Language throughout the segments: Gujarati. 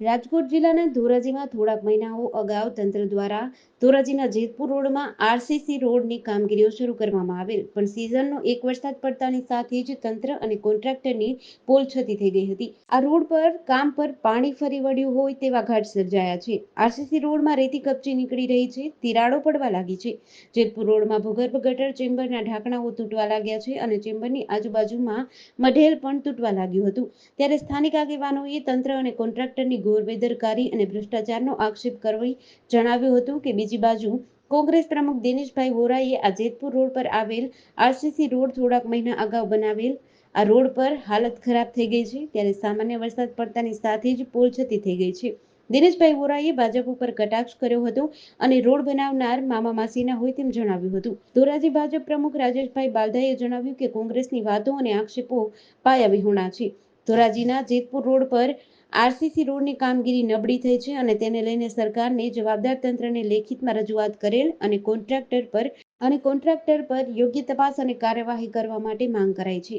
રાજકોટ જિલ્લાના ધોરાજીમાં થોડાક મહિનાઓ અગાઉ તંત્ર દ્વારા ધોરાજીના જેતપુર રોડમાં આરસીસી રોડની કામગીરીઓ શરૂ કરવામાં આવેલ, પણ સિઝનનો એક વરસાદ પડતાની સાથે જ તંત્ર અને કોન્ટ્રાક્ટરની પોલ છતી થઈ ગઈ હતી. આ રોડ પર કામ પર પાણી ફરી વળ્યું હોય તેવા ઘાટ સર્જાયા છે. આરસીસી રોડમાં રેતી કપચી નીકળી રહી છે, તિરાડો પડવા લાગી છે. જેતપુર રોડમાં ભૂગર્ભ ગટર ચેમ્બરના ઢાંકણાઓ તૂટવા લાગ્યા છે અને ચેમ્બરની આજુબાજુમાં મઢેલ પણ તૂટવા લાગ્યું હતું. ત્યારે સ્થાનિક આગેવાનોએ તંત્ર અને કોન્ટ્રાક્ટરની ગોરબેદરકારી અને ભ્રષ્ટાચારનો આક્ષેપ કરવી જણાવ્યું હતું કે બીજી બાજુ કોંગ્રેસ પ્રમુખ દિનેશભાઈ વોરાએ આ જેતપુર રોડ પર આવેલ આરસીસી રોડ થોડાક મહિના અગાઉ બનાવેલ. આ રોડ પર હાલત ખરાબ થઈ ગઈ છે, ત્યારે સામાન્ય વરસાદ પડતાની સાથે જ પોલ છતી થઈ ગઈ છે. દિનેશભાઈ વોરાએ ભાજપ ઉપર કટાક્ષ કર્યો હતો અને રોડ બનાવનાર મામા માસીના હોય તેમ જણાવ્યું હતું. ધોરાજી ભાજપ પ્રમુખ રાજેશભાઈ બાલદાએ જણાવ્યું કે કોંગ્રેસની વાતો અને આક્ષેપો પાયા વિહોણા છે. ધોરાજીના જેતપુર રોડ પર આરસીસી રોડની કામગીરી નબળી થઈ છે અને તેને લઈને સરકારને જવાબદાર તંત્રને લેખિતમાં રજૂઆત કરેલ અને કોન્ટ્રાક્ટર પર અને કોન્ટ્રાક્ટર પર યોગ્ય તપાસ અને કાર્યવાહી કરવા માટે માંગ કરાઈ છે.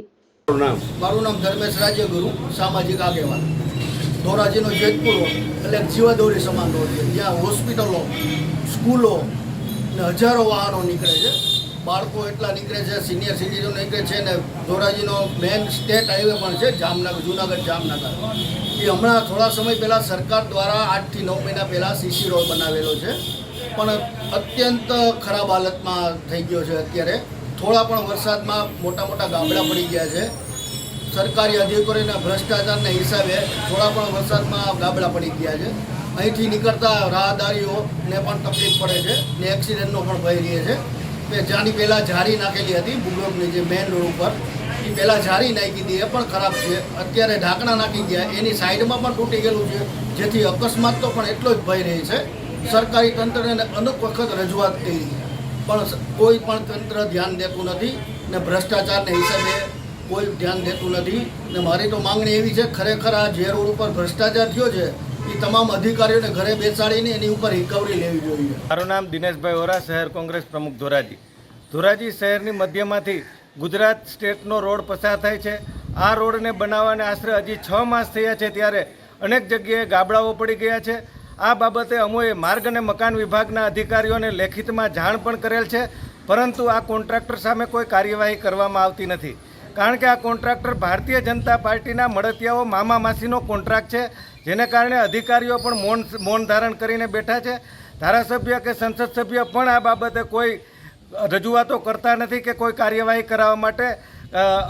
મારું નામ? ધર્મેશ રાજ્યગુરુ સામાજિક આગેવાન. ધોરાજીનો જેતપુર એટલે જીવાદોરી સમાન રોડ છે. જ્યાં હોસ્પિટલો સ્કૂલો ને હજારો વાહનો નીકળે છે. બાળકો એટલા નીકળે છે સિનિયર સિટીઝનો નીકળે છે ને ધોરાજીનો મેઇન સ્ટેટ હાઈવે પણ છે જામનગર જુનાગઢ જામનગર. એ હમણાં થોડા સમય પહેલાં સરકાર દ્વારા આઠથી નવ મહિના પહેલાં સીસી રોડ બનાવેલો છે. પણ અત્યંત ખરાબ હાલતમાં થઈ ગયો છે અત્યારે. થોડા પણ વરસાદમાં મોટા મોટા ગામડા પડી ગયા છે. સરકારી અધિકારીઓના ભ્રષ્ટાચારના હિસાબે થોડા પણ વરસાદમાં ગાબડા પડી ગયા છે. અહીંથી નીકળતા રાહદારીઓને પણ તકલીફ પડે છે ને એક્સિડન્ટનો પણ ભય રહે છે. કે જ્યાંની પહેલાં જારી નાખેલી હતી ભૂગોળની જે મેઇન રોડ ઉપર. એ પહેલાં જારી નાખી હતી એ પણ ખરાબ છે. અત્યારે ઢાંકણા નાખી ગયા, એની સાઈડમાં પણ તૂટી ગયેલું છે. જેથી અકસ્માત તો પણ એટલો જ ભય રહે છે. સરકારી તંત્રને અનેક વખત રજૂઆત કરી. પણ કોઈ પણ તંત્ર ધ્યાન દેતું નથી ને ભ્રષ્ટાચારને હિસાબે કોઈ ધ્યાન દેતું નથી. ને મારી તો માંગણી એવી છે, ખરેખર આ જે રોડ ઉપર ભ્રષ્ટાચાર થયો છે એ તમામ અધિકારીઓને ઘરે બેસાડીને એની ઉપર રિકવરી લેવી જોઈએ. મારું નામ દિનેશભાઈ ઓરા શહેર કોંગ્રેસ પ્રમુખ ધોરાજી. ધોરાજી શહેરની મધ્યમાંથી ગુજરાત સ્ટેટનો રોડ પસાર થાય છે. આ રોડને બનાવવાને આશરે હજી છ માસ થયા છે ત્યારે અનેક જગ્યાએ ગાબડાઓ પડી ગયા છે. આ બાબતે અમોએ માર્ગ અને મકાન વિભાગના અધિકારીઓને લેખિતમાં જાણ પણ કરેલ છે, પરંતુ આ કોન્ટ્રાક્ટર સામે કોઈ કાર્યવાહી કરવામાં આવતી નથી. કારણ કે આ કોન્ટ્રાક્ટર ભારતીય જનતા પાર્ટીના મળતિયાઓ મામા માસીનો કોન્ટ્રાક્ટ છે, જેને કારણે અધિકારીઓ પણ મૌન મૌન ધારણ કરીને બેઠા છે. ધારાસભ્ય કે સંસદ સભ્ય પણ આ બાબતે કોઈ રજૂઆતો કરતા નથી કે કોઈ કાર્યવાહી કરાવવા માટે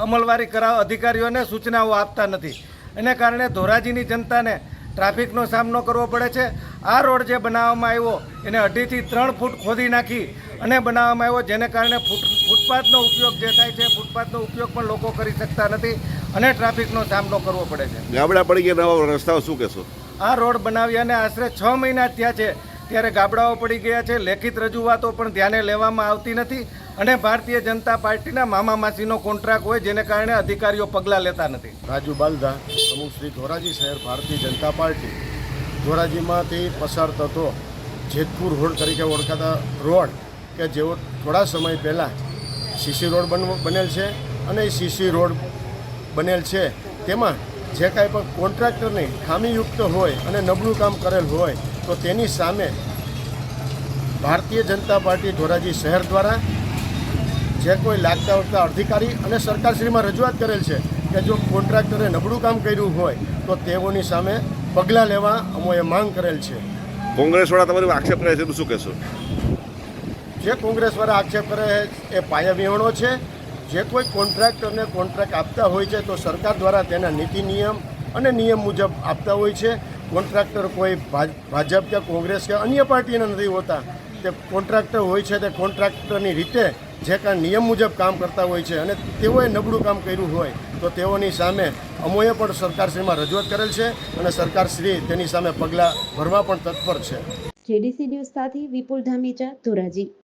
અમલવારી કરાવ અધિકારીઓને સૂચનાઓ આપતા નથી. એને કારણે ધોરાજીની જનતાને ટ્રાફિકનો સામનો કરવો પડે છે. આ રોડ જે બનાવવામાં આવ્યો એને અઢીથી ત્રણ ફૂટ ખોદી નાખી અને બનાવવામાં આવ્યો જેને કારણે ફૂટ ફૂટપાથનો ઉપયોગ જે થાય છે ફૂટપાથનો ઉપયોગ પણ લોકો કરી શકતા નથી અને ટ્રાફિકનો સામનો કરવો પડે છે. ગામડા પડી ગયા નવા રસ્તાઓ શું કહેશો? આ રોડ બનાવ્યાને આશરે છ મહિના થયા છે. ત્યારે ગાબડાઓ પડી ગયા છે. લેખિત રજૂઆતો પણ ધ્યાને લેવામાં આવતી નથી અને ભારતીય જનતા પાર્ટીના મામા માસીનો કોન્ટ્રાક્ટ હોય જેને કારણે અધિકારીઓ પગલાં લેતા નથી. રાજુ બાલધા પ્રમુખ શ્રી ધોરાજી શહેર, ભારતીય જનતા પાર્ટી. ધોરાજીમાંથી પસાર થતો જેતપુર રોડ તરીકે ઓળખાતા રોડ કે જેઓ થોડા સમય પહેલાં સીસી રોડ બન બનેલ છે અને એ સીસી રોડ બનેલ છે. તેમાં જે કાંઈ પણ કોન્ટ્રાક્ટરની ખામીયુક્ત હોય અને નબળું કામ કરેલ હોય તો તેની સામે ભારતીય જનતા પાર્ટી ધોરાજી શહેર દ્વારા જે કોઈ લાગતા વળતા અધિકારી અને સરકારશ્રીમાં રજૂઆત કરેલ છે કે જો કોન્ટ્રાક્ટરે નબળું કામ કર્યું હોય તો તેઓની સામે પગલાં લેવા અમોએ માંગ કરેલ છે. કોંગ્રેસવાળા તમારી આક્ષેપ કરે છે તો શું કહેશો? જે કોંગ્રેસવાળા આક્ષેપ કરે છે એ પાયા વિહોણો છે. જે કોઈ કોન્ટ્રાક્ટરને કોન્ટ્રાક્ટ આપતા હોય છે તો સરકાર દ્વારા તેના નીતિ નિયમ અને નિયમ મુજબ આપતા હોય છે. કોન્ટ્રાક્ટર કોઈ ભાજપ કે કોંગ્રેસ કે અન્ય પાર્ટીના નથી હોતા. તે કોન્ટ્રાક્ટર હોય છે તે કોન્ટ્રાક્ટરની રીતે જે કાંઈ નિયમ મુજબ કામ કરતા હોય છે અને તેઓએ નબળું કામ કર્યું હોય, તો તેઓની સામે અમોએ પણ સરકારશ્રીમાં રજૂઆત કરેલ છે અને સરકારશ્રી તેની સામે પગલાં ભરવા પણ તત્પર છે. જેડીસી ન્યૂઝ સાથે વિપુલ ધામીચા ધોરાજી.